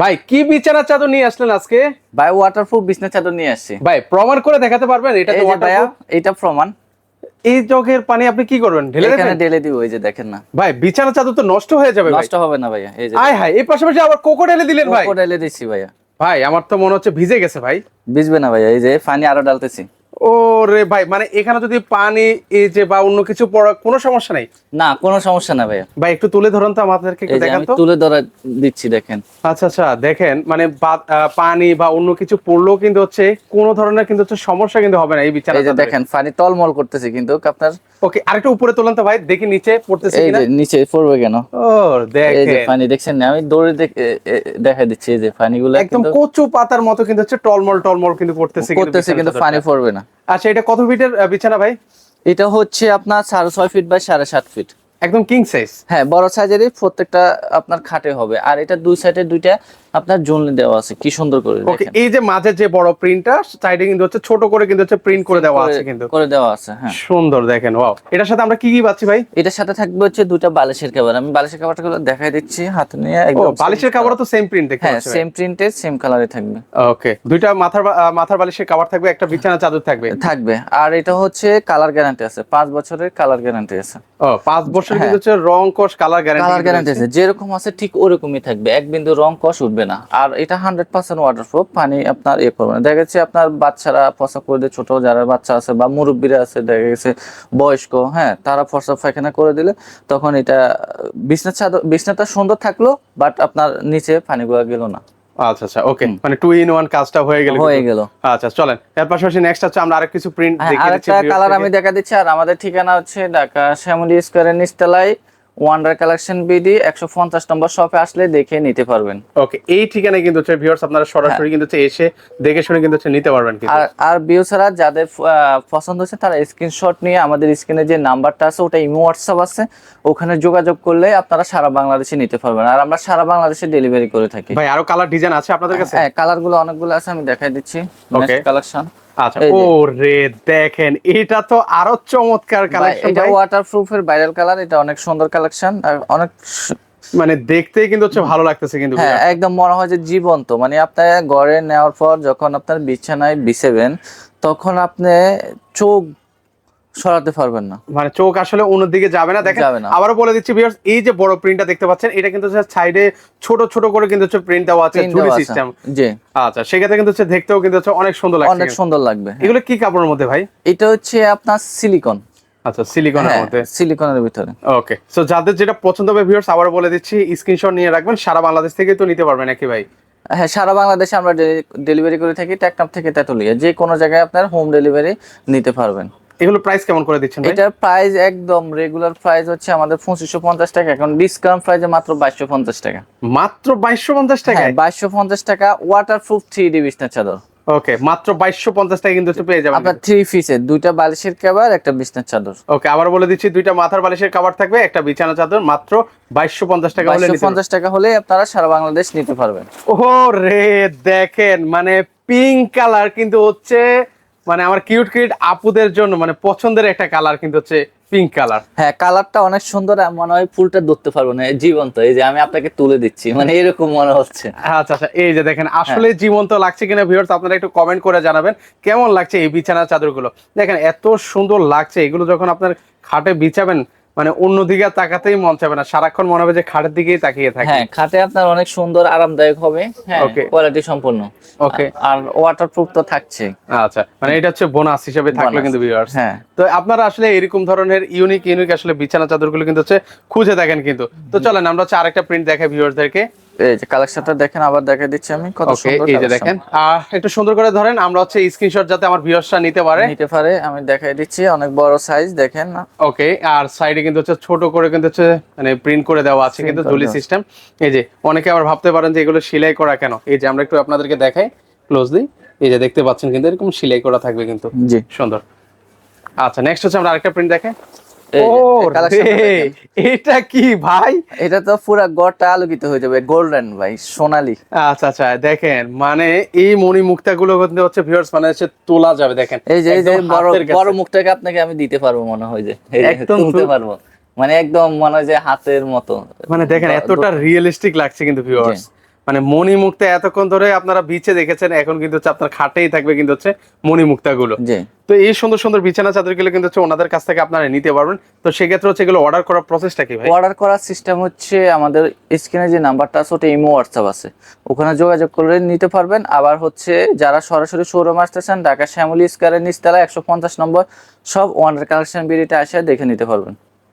ভাই কি বিছানা চাদর নিয়ে আসলেন আজকে? ভাই ওয়াটারপ্রুফ বিছনা চাদর নিয়ে আসছি। ভাই প্রমাণ করে দেখাতে পারবেন? এটা এই তো waterproof? এটা প্রমাণ। এই জগের পানি আপনি কি করবেন? ঢেলে এখানে দেবেন? ঢেলে দিব এই যে দেখেন না। ভাই বিছানা চাদর তো নষ্ট হয়ে যাবে নষ্ট হবে না ভাইয়া এই যে আয় হায় এই পাশাপাশি আবার কোকো ঢেলে দিলেন ভাই। কোকো ঢেলে দিচ্ছি ভাইয়া। ভাই আমার তো মনে হচ্ছে ভিজে গেছে ভাই। ভিজবে না ভাইয়া এই যে পানি আরও ডালতেছি ও রে ভাই মানে এখানে যদি পানি এই যে বা অন্য কিছু পড়া কোনো সমস্যা নাই? না কোনো সমস্যা না ভাইয়া। ভাই একটু তুলে ধরুন তো আমাদেরকে একটু দেখান তো। তুলে ধরে দিচ্ছি দেখেন। আচ্ছা আচ্ছা দেখেন মানে পানি বা অন্য কিছু পড়লেও কিন্তু হচ্ছে কোনো ধরনের কিন্তু হচ্ছে সমস্যা কিন্তু হবে না এই এই যে দেখেন পানি টলমল করতেছে কিন্তু আপনার ওকে আরেকটু উপরে তোলেন তো ভাই দেখি নিচে পড়তেছে এই যে নিচে পড়বে কেন? ও এই যে পানি দেখছেন না আমি দৌড়ে দেখ- দিচ্ছি এই যে পানিগুলো একদম কচু পাতার মতো কিন্তু হচ্ছে টলমল টলমল কিন্তু পড়তেছে করতেছে কিন্তু পানি পড়বে না। আচ্ছা এটা কত ফিটের বিছানা ভাই? এটা হচ্ছে আপনার সাড়ে ছয় ফিট বাই সাড়ে সাত ফিট একদম কিং সাইজ হ্যাঁ বড় সাইজেরই প্রত্যেকটা আপনার খাটে হবে। আর এটা দুই সাইডে দুইটা আপনার জুনলি দেওয়া আছে। কি সুন্দর করে ওকে এই যে মাঝের যে বড় প্রিন্টটা সাইডে কিন্তু হচ্ছে ছোট করে কিন্তু হচ্ছে প্রিন্ট করে দেওয়া আছে কিন্তু। করে দেওয়া আছে হ্যাঁ। সুন্দর দেখেন ওয়াও এটার সাথে আমরা কি কি পাচ্ছি ভাই? এটার সাথে থাকবে হচ্ছে দুইটা বালিশের কভার আমি বালিশের কভারটা গুলো দেখাই দিচ্ছি হাতে নিয়ে একদম বালিশের কাপড় তো সেম প্রিন্ট দেখতে হ্যাঁ সেম প্রিন্টের সেম কালারে থাকবে। ওকে দুইটা মাথার মাথার বালিশের কভার থাকবে একটা বিছানা চাদর থাকবে। থাকবে। আর এটা হচ্ছে কালার গ্যারান্টি আছে পাঁচ বছরের কালার গ্যারান্টি আছে। ও পাঁচ বছর হ্যাঁ। কিন্তু হচ্ছে রং কোষ কালার গ্যারান্টি কালার গ্যারান্টি আছে যেরকম আছে ঠিক ওরকমই থাকবে। এক বিন্দু রং কষ উঠবে না। আর এটা হান্ড্রেড পার্সেন্ট ওয়াটারপ্রুফ পানি আপনার ইয়ে করবে না। দেখা যাচ্ছে আপনার বাচ্চারা ফসা করে দিয়ে ছোট যারা বাচ্চা আছে বা মুরব্বীরা আছে দেখা গেছে বয়স্ক হ্যাঁ তারা ফসা পায়খানা করে দিলে তখন এটা বিছনা চাদর বিছনাটা সুন্দর থাকল বাট আপনার নিচে পানিগুলো গেল না। আচ্ছা আচ্ছা ওকে মানে টু ইন ওয়ান কাজটা হয়ে গেল হয়ে। গেল। আচ্ছা চলেন। এর পাশাপাশি নেক্সট হচ্ছে আমরা আরেক কিছু প্রিন্ট হ্যাঁ দেখিয়ে দিচ্ছি কালার আমি দেখা দিচ্ছি আর আমাদের ঠিকানা হচ্ছে ঢাকা শ্যামলী স্কোয়ারের নিচতলায়। ওয়ান্ডার কালেকশন বিডি একশো পঞ্চাশ নম্বর শপে আসলে দেখে নিতে পারবেন। ওকে এই ঠিকানায় কিন্তু হচ্ছে ভিউয়ার্স আপনারা সরাসরি কিন্তু হচ্ছে এসে দেখে শুনে কিন্তু হচ্ছে নিতে পারবেন কিন্তু। আর আর বিও ছাড়া যাদের পছন্দ হচ্ছে তারা স্ক্রিনশট নিয়ে আমাদের স্ক্রিনে যে নাম্বারটা আছে ওটা ইমো হোয়াটসঅ্যাপ আছে ওখানে যোগাযোগ করলে আপনারা সারা বাংলাদেশে নিতে পারবেন। আর আমরা সারা বাংলাদেশে ডেলিভারি করে থাকি। ভাই আরও কালার ডিজাইন আছে আপনাদের কাছে? হ্যাঁ কালারগুলো অনেকগুলো আছে আমি দেখাই দিচ্ছি. কালেকশন আচ্ছা এই ও রে দেখেন এটা তো আরও চমৎকার কালেকশন এটা ওয়াটারপ্রুফ ওয়াটারপ্রুফের ভাইরাল কালার এটা অনেক সুন্দর কালেকশন আর অনেক মানে দেখতেই কিন্তু হচ্ছে ভালো লাগতেছে কিন্তু হ্যাঁ একদম মনে হয় যে জীবন্ত। মানে আপনার ঘরে নেওয়ার পর যখন আপনার বিছানায় বিছাবেন তখন আপনি চোখ সরাতে পারবেন না। মানে চোখ আসলে অন্যদিকে যাবে না। দেখেন যাবে না। আবারও বলে দিচ্ছি ভিউয়ার্স এই যে বড় প্রিন্টটা দেখতে পাচ্ছেন এটা কিন্তু সাইডে ছোট ছোট করে কিন্তু হচ্ছে প্রিন্ট দেওয়া আছে ঝুলি সিস্টেম জি। আচ্ছা সেক্ষেত্রে কিন্তু হচ্ছে দেখতেও কিন্তু হচ্ছে অনেক সুন্দর লাগবে অনেক সুন্দর লাগবে। এগুলো কি কাপড়ের মধ্যে ভাই? এটা হচ্ছে আপনার সিলিকন আচ্ছা সিলিকনের মধ্যে। সিলিকনের ভিতরে। ওকে সো যাদের যেটা পছন্দ হবে ভিউয়ার্স আবার বলে দিচ্ছি স্ক্রিনশট নিয়ে রাখবেন সারা বাংলাদেশ থেকে তো নিতে পারবেন নাকি ভাই? হ্যাঁ সারা বাংলাদেশে আমরা ডেলিভারি করে থাকি টেকনাফ থেকে তেতুলিয়া। যে কোনো জায়গায় আপনার হোম ডেলিভারি নিতে পারবেন। এগুলো প্রাইস কেমন করে দিচ্ছেন এটার প্রাইস একদম রেগুলার প্রাইস হচ্ছে আমাদের পঁচিশশো পঞ্চাশ টাকা। এখন ডিসকাউন্ট প্রাইসে মাত্র বাইশশো পঞ্চাশ টাকা। মাত্র বাইশশো পঞ্চাশ হ্যাঁ টাকায় বাইশশো পঞ্চাশ টাকা ওয়াটারপ্রুফ থ্রি ডি বিছনা চাদর। ওকে মাত্র বাইশশো পঞ্চাশ টাকা কিন্তু পেয়ে যাবেন। আপনার থ্রি পিসের দুইটা বালিশের কাবার একটা বিছনার চাদর। ওকে আবার বলে দিচ্ছি দুইটা মাথার বালিশের কভার থাকবে একটা বিছানা চাদর মাত্র বাইশশো পঞ্চাশ টাকা হলে বাইশশো নিতে পারবেন। পঞ্চাশ টাকা হলে আপনারা সারা বাংলাদেশ নিতে পারবেন। রে দেখেন মানে পিঙ্ক কালার কিন্তু হচ্ছে মানে আমার কিউট কিউট আপুদের জন্য মানে পছন্দের একটা কালার কিন্তু হচ্ছে পিঙ্ক কালার হ্যাঁ কালারটা অনেক সুন্দর মনে হয় ফুলটা ধরতে পারব না জীবন্ত এই যে আমি আপনাকে তুলে দিচ্ছি মানে এরকম মনে হচ্ছে। আচ্ছা আচ্ছা এই যে দেখেন আসলে জীবন্ত লাগছে কিনা ভিউয়ার্স আপনারা একটু কমেন্ট করে জানাবেন কেমন লাগছে এই বিছানার চাদরগুলো? দেখেন এত সুন্দর লাগছে এগুলো যখন আপনার খাটে বিছাবেন মানে অন্যদিকে তাকাতেই মন চাবে না। সারাক্ষণ মনে হবে যে খাটের দিকেই তাকিয়ে থাকে। হ্যাঁ খাটে আপনার অনেক সুন্দর আরামদায়ক হবে। হ্যাঁ কোয়ালিটি সম্পূর্ণ ওকে আর ওয়াটারপ্রুফ তো থাকছে। আচ্ছা মানে এটা হচ্ছে বোনাস হিসেবে থাকল কিন্তু ভিউয়ার্স হ্যাঁ। তো আপনারা আসলে এরকম ধরনের ইউনিক ইউনিক আসলে বিছানা চাদরগুলো কিন্তু হচ্ছে খুঁজে দেখেন কিন্তু। তো চলেন আমরা হচ্ছে আরেকটা প্রিন্ট দেখাই ভিউয়ারদেরকে এই যে কালেকশনটা দেখেন আবার দেখা দিচ্ছি আমি কত সুন্দর এই যে দেখেন। একটু সুন্দর করে ধরেন আমরা হচ্ছে স্ক্রিনশট যাতে আমার ভিউয়ার্সরা নিতে পারে। নিতে পারে আমি দেখাই দিচ্ছি অনেক বড় সাইজ দেখেন ওকে আর সাইডে কিন্তু হচ্ছে ছোট করে কিন্তু হচ্ছে মানে প্রিন্ট করে দেওয়া আছে কিন্তু জুলি সিস্টেম এই যে অনেকে আবার ভাবতে পারেন যে এগুলো সেলাই করা কেন? এই যে আমরা একটু আপনাদেরকে দেখাই ক্লোজলি এই যে দেখতে পাচ্ছেন কিন্তু এরকম সেলাই করা থাকবে কিন্তু। জি। সুন্দর। আচ্ছা নেক্সট হচ্ছে আমরা আরেকটা প্রিন্ট দেখাই দেখেন। এটা কি ভাই? এটা তো পুরা গড়টা আলোকিত হয়ে যাবে গোল্ডেন ভাই সোনালী। আচ্ছা আচ্ছা দেখেন মানে এই মণি মুক্তা গুলো কিন্তু হচ্ছে ভিউয়ার্স মানে হচ্ছে তোলা যাবে দেখেন। এই যে এই যে বড় বড় মুখটাকে আপনাকে আমি দিতে পারব মনে হয় যে একদম তুলতে পারব। মানে একদম মনে হয় যে হাতের মতো। মানে দেখেন এতটা রিয়েলিস্টিক লাগছে কিন্তু ভিউয়ার্স মানে মণিমুক্তা এতক্ষণ ধরে আপনারা বিচে দেখেছেন এখন কিন্তু হচ্ছে আপনার খাটেই থাকবে কিন্তু হচ্ছে মণিমুক্তা গুলো জি। তো এই সুন্দর সুন্দর বিছানা চাদরগুলো কিন্তু হচ্ছে ওনাদের কাছ থেকে আপনারা নিতে পারবেন। তো সেক্ষেত্রে হচ্ছে এগুলো অর্ডার করার প্রসেসটা কি ভাই? অর্ডার করার সিস্টেম হচ্ছে আমাদের স্ক্রিনে যে নাম্বারটা আছে ওটা ইমো হোয়াটসঅ্যাপ আছে। ওখানে যোগাযোগ করে নিতে পারবেন। আবার হচ্ছে যারা সরাসরি শোরুম আসতেছেন ঢাকা শ্যামলী স্কোয়ারের নিচতলা একশো পঞ্চাশ নম্বর সব ওয়ান্ডার কালেকশন বিড়িতে আসে দেখে নিতে পারবেন।